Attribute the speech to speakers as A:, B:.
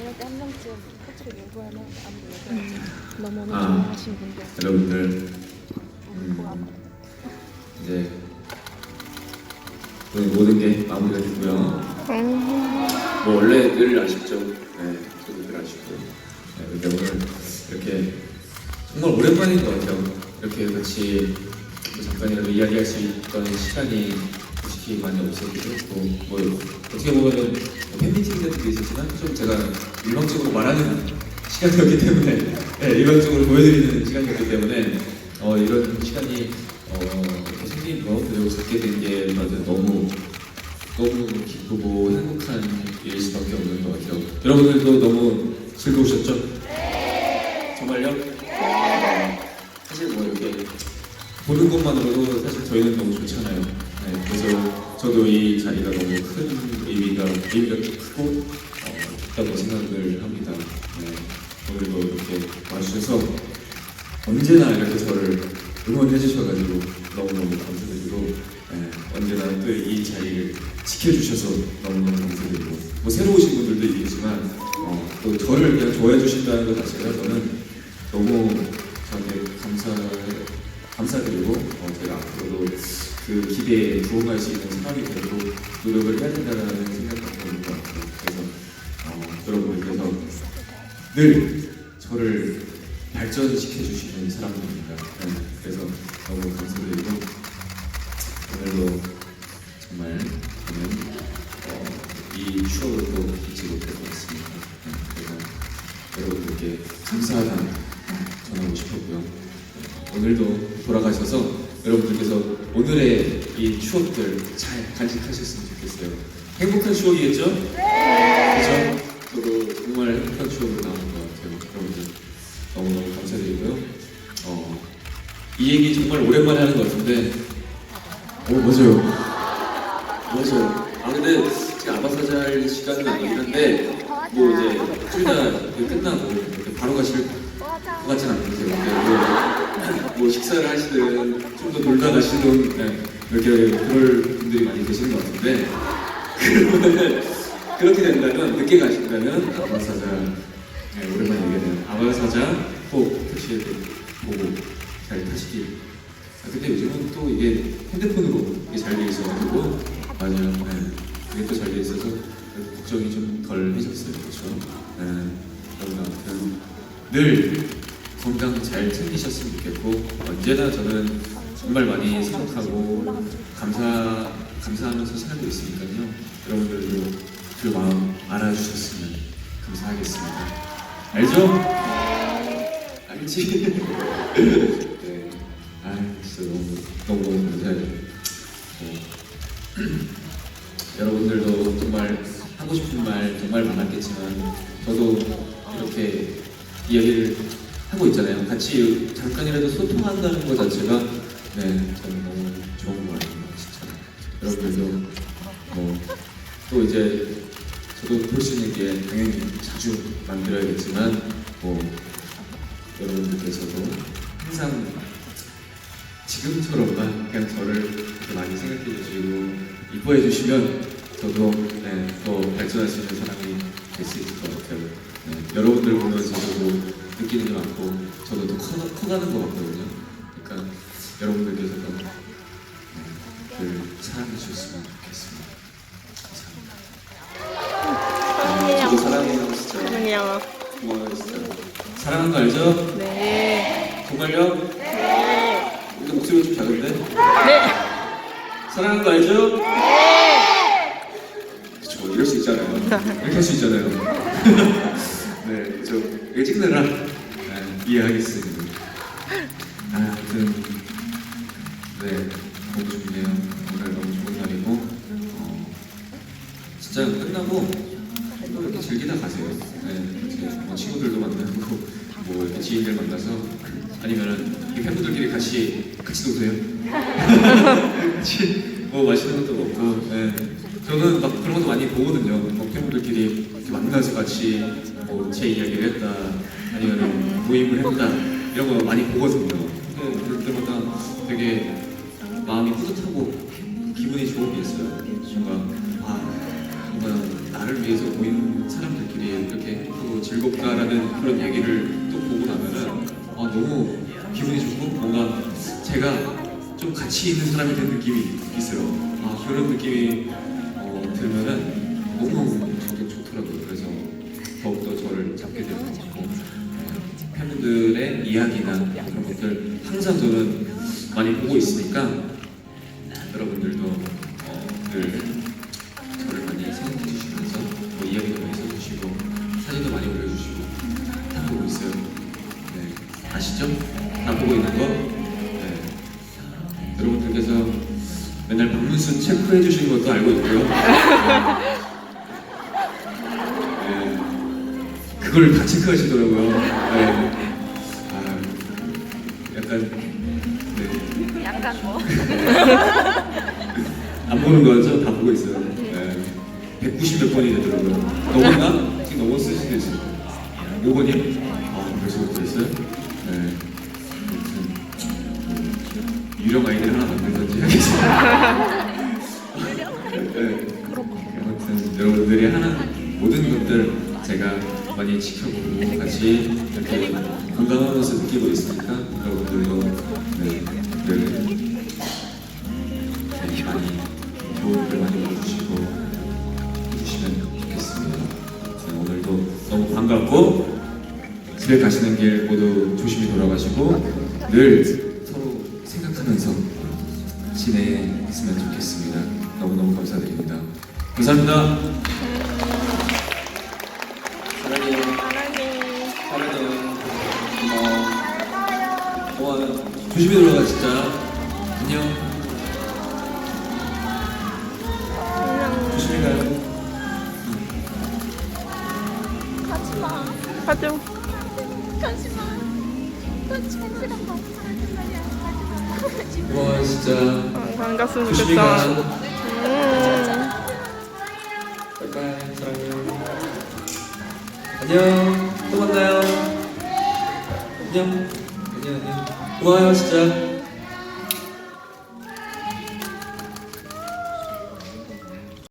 A: 이럴 때 한 명쯤 솔직히 요구하면 아무도 요구하지 너무 오늘
B: 아.
A: 좋아하시는 분들
B: 여러분들
A: 음.
B: 음, 이제 오늘 모든 게 마무리가 됐고요. 뭐 원래 늘 아쉽죠. 네, 저도 늘 아쉽고. 네, 근데 오늘 이렇게 정말 오랜만인 것 같아요. 이렇게 같이 뭐 잠깐이라도 이야기할 수 있던 시간이 솔직히 많이 없었기도 했고, 뭐 어떻게 보면은 뭐 팬미팅 같은 게 있었지만 좀 제가 일방적으로 말하는 시간이었기 때문에, 네, 일방적으로 보여드리는 시간이었기 때문에 어, 이런 시간이 어, 생긴 거 그리고 갖게 된 게 저한테 너무 너무 기쁘고 행복한 일일 수밖에 없는 것 같아요. 여러분들도 너무 즐거우셨죠? 정말요? 사실 뭐 이렇게 보는 것만으로도 사실 저희는 너무 좋잖아요. 네, 그래서 저도 이 자리가 너무 큰 의미가 의미가 크고 어, 있다고 생각을 합니다. 네, 오늘도 이렇게 와주셔서 언제나 이렇게 저를 응원해 주셔가지고 너무너무 감사드리고 네, 언제나 또 이 자리를 지켜주셔서 너무너무 감사드리고 뭐 새로 오신 분들도 있겠지만 어, 또 저를 그냥 좋아해 주신다는 것 자체가 저는 너무 감사드리고 어, 제가 앞으로도 그 기대에 부응할 수 있는 사람이 되도록 노력을 해야 된다는 갖고 있는 것 같아요. 그래서 어, 여러분들께서 늘 저를 발전시켜 주시는 사람들입니다. 네, 그래서 너무 감사드리고 오늘도 돌아가셔서 여러분들께서 오늘의 이 추억들 잘 간직하셨으면 좋겠어요. 행복한 추억이겠죠? 그렇죠? 저도 정말 행복한 추억으로 남은 것 같아요. 여러분들 너무너무 감사드리고요. 어, 이 얘기 정말 오랜만에 하는 것 같은데 오 맞아요. 맞아요. 아 근데 제가 아바사자 할 시간은 아니긴 한데 뭐 이제 둘다 끝나고 바로 가실 것 같진 않은데 근데 뭐, 뭐 식사를 하시든 좀 더 놀다 가시든 네, 이렇게 그럴 분들이 많이 계시는 것 같은데 그러면 그렇게 된다면 늦게 가신다면 아바사자 네, 오랜만에 얘기하는 아바사자 꼭 택시에 보고 잘 타시길 아, 근데 요즘은 또 이게 핸드폰으로 이게 잘돼 있어가지고 맞아요. 네. 이게 또잘돼 있어서 걱정이 좀 덜 해졌어요. 그렇죠? 네. 여러분 아무튼 늘 건강 잘 챙기셨으면 좋겠고 언제나 저는 정말 많이 생각하고 감사 감사하면서 살고 있으니까요. 여러분들도 그 마음 알아주셨으면 감사하겠습니다. 알죠? 알지? 네. 아, 진짜 너무 너무 감사해요. 어, 여러분들도 정말 하고 싶은 말 정말 많았겠지만 저도 이렇게 이야기를 하고 있잖아요. 같이 잠깐이라도 소통한다는 것 자체가 네 저는 너무 좋은 것 같아요. 진짜 여러분들도 뭐 또 이제 저도 볼 수 있는 게 당연히 자주 만들어야겠지만 뭐 여러분들께서도 항상 지금처럼만 그냥 저를 많이 생각해 주시고 이뻐해 주시면 저도 네, 더 발전할 수 있는 사람이 될 수 있을 것 같아요. 네, 여러분들 보면 저도 느끼는 게 많고 저도 더 커, 커가는 것 같거든요. 그러니까 여러분들께서도 네, 늘 사랑해 주셨으면 좋겠습니다. 감사합니다. 네, 저도 사랑해요 진짜.
A: 사랑해요
B: 고마워요 진짜. 사랑하는 거 알죠?
A: 네
B: 정말요?
A: 네.
B: 근데 목소리가 좀 작은데?
A: 네.
B: 사랑하는 거 알죠? 네! 그쵸, 이럴 수 있잖아요. 이렇게 할 수 있잖아요. 네, 이해하겠습니다. 아, 아무튼, 네, 너무 좋네요. 오늘 너무 좋은 날이고, 어, 진짜 끝나고 또 이렇게 즐기다 가세요. 네, 뭐 친구들도 만나고, 뭐 이렇게 지인들 만나서, 아니면은 이 팬분들끼리 같이 같이 노세요. 같이 뭐 맛있는 것도 먹고 네. 저는 막 그런 것도 많이 보거든요. 뭐 팬분들끼리 이렇게 만나서 같이 뭐 제 이야기를 했다 아니면 모임을 했다 이런 거 많이 보거든요. 근데 그럴 때마다 되게 마음이 뿌듯하고 기분이 좋은 게 있어요. 뭔가 아 뭔가 나를 위해서 모인 사람들끼리 이렇게 행복하고 즐겁다라는 그런 얘기를 또 보고 나면은 아, 너무 기분이 좋고 뭔가 제가 좀 가치 있는 사람이 된 느낌이 있어요. 아, 그런 느낌이 어, 들면은 너무 저도 좋더라고요. 그래서 더욱더 저를 잡게 되는 것 같고 어, 팬분들의 이야기나 그런 것들 항상 저는 많이 보고 있으니까 여러분들도 어, 늘 저를 많이 생각해 주시면서 뭐 이야기도 많이 써주시고 사진도 많이 올려주시고 다 보고 있어요. 네, 아시죠? 다 보고 있는 거. 네. 여러분들께서 맨날 방문수 체크해 주시는 것도 알고 있고요. 네, 그걸 다 체크하시더라고요. 네. 아, 약간 네.
A: 약간 뭐.
B: 안 보는 거죠? 다 보고 있어요. 네. 190몇 번이 되더라고요. 넘었나? 지금 넘었을 수도 있어요. 5번이요? 많이 지켜보고 같이 이렇게 공감하면서 느끼고 있으니까 여러분들도 네, 늘 네, 많이 글 많이 올려주시고 해주시면 좋겠습니다. 네, 오늘도 너무 반갑고 집에 가시는 길 모두 조심히 돌아가시고 늘 서로 생각하면서 지내셨으면 좋겠습니다. 너무너무 감사드립니다. 감사합니다. 고마워. 고마워요. 조심히 돌아가 진짜. 안녕. 조심히 가요.
A: 가지마.
C: 가죠.
A: 가지마. 또. 가지마.
B: 고마워요 진짜. 조심히
C: 좋겠다.
B: 가.
C: 음.
B: 바이바이 사랑해요. 안녕. 또 만나요. 안녕. 안녕 안녕. 고마워요 진짜.